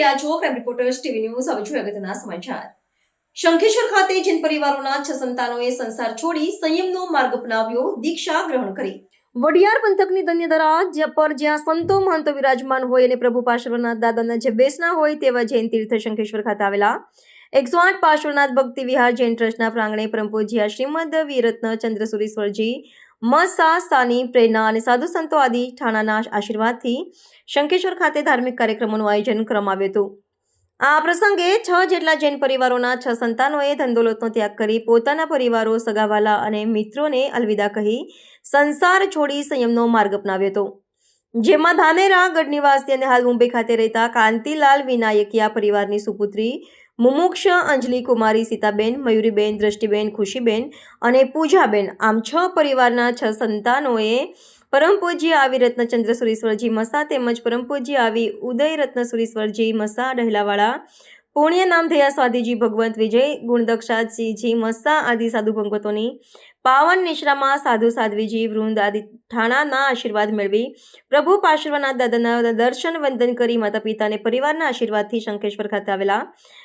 રહ્યા છો crime reporters TV news હવે જોઈએ અગત્યના સમાચાર. શંખેશ્વર ખાતે જૈન પરિવારોના છ સંતાનોએ સંસાર છોડી સંયમનો માર્ગ અપનાવ્યો, દીક્ષા ગ્રહણ કરી. વડિયાર પંથકની ધન્યધરા પર જ્યાં સંતો મહંતો વિરાજમાન હોય અને પ્રભુ પાર્શ્વનાથ દાદાના જે બેસના હોય તેવા જૈન તીર્થ શંખેશ્વર ખાતે આવેલા. એકસો આઠ પાર્શ્વનાથ ભક્તિ વિહાર જૈન ટ્રસ્ટના પ્રાંગણે પરમપૂજ્ય શ્રીમદ વીરત્ન ચંદ્રસુરીશ્વરજી મસા સ્થાની પ્રેરણા અને સાધુ સંતો આદિ ઠાણાના આશીર્વાદથી શંકેશ્વર ખાતે ધાર્મિક કાર્યક્રમોનું આયોજન કરવામાં આવ્યું હતું. આ પ્રસંગે છ જેટલા જૈન પરિવારોના છ સંતાનોએ ધંધોલતનો ત્યાગ કરી પોતાના પરિવારો, સગાવાલા અને મિત્રોને અલવિદા કહી સંસાર છોડી સંયમનો માર્ગ અપનાવ્યો હતો. જેમાં ધાનેરા ગઢ નિવાસી અને હાલ મુંબઈ ખાતે રહેતા કાંતિલાલ વિનાયકિયા પરિવારની સુપુત્રી, મુમુક્ષ અંજલિ કુમારી સીતાબેન, મયુરીબેન, દ્રષ્ટિબેન, ખુશીબેન અને પૂજાબેન આમ છ પરિવારના છ સંતાનોએ પરમ પૂજ્ય આવી રત્નચંદ્ર સુરેશ્વરજી મસા તેમજ પરમ પૂજ્ય આવી ઉદય રત્ન સુરીશ્વરજી મસા ડહેલાવાળા પુણ્ય નામ થયા સ્વાદીજી ભગવંત વિજય ગુણદક્ષાજીજી મસા આદિ સાધુ ભગવતોની પાવન નિશ્રામાં સાધુ સાધ્વીજી વૃંદ આદિ ઠાણાના આશીર્વાદ મેળવી પ્રભુ પાર્શ્વનાથ દાદાના દર્શન વંદન કરી માતા પિતાને પરિવારના આશીર્વાદથી શંખેશ્વર ખાતે આવેલા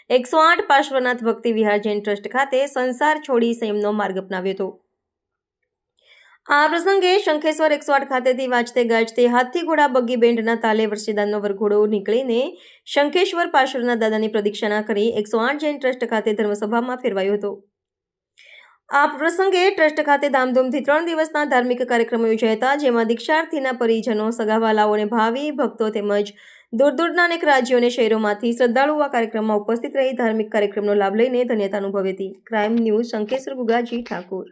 એકસો આઠ પાર્શ્વનાથ ભક્તિ વિહાર જૈન ટ્રસ્ટ ખાતે સંસાર છોડી સંયમનો માર્ગ અપનાવ્યો હતો. આ પ્રસંગે શંખેશ્વર એકસો આઠ ખાતેથી વાંચતે ગાજતે હાથી ઘોડા બગી બેન્ડના તાલે વર્ષીદાનનો વરઘોડો નીકળીને શંખેશ્વર પાર્શ્વનાથ દાદાની પ્રદક્ષિણા કરી એકસો આઠ જૈન ટ્રસ્ટ ખાતે ધર્મસભામાં ફેરવાયો હતો. આ પ્રસંગે ટ્રસ્ટ ખાતે ધામધૂમથી ત્રણ દિવસના ધાર્મિક કાર્યક્રમો યોજાયા જેમાં દીક્ષાર્થીના પરિજનો સગાવાલાઓ અને ભાવિ, ભક્તો તેમજ દૂર દૂરના અનેક રાજ્યો અને શહેરોમાંથી શ્રદ્ધાળુઓ આ કાર્યક્રમમાં ઉપસ્થિત રહી ધાર્મિક કાર્યક્રમનો લાભ લઈને ધન્યતા અનુભવી હતી. Crime news Shankeshwar Gugaji Thakor.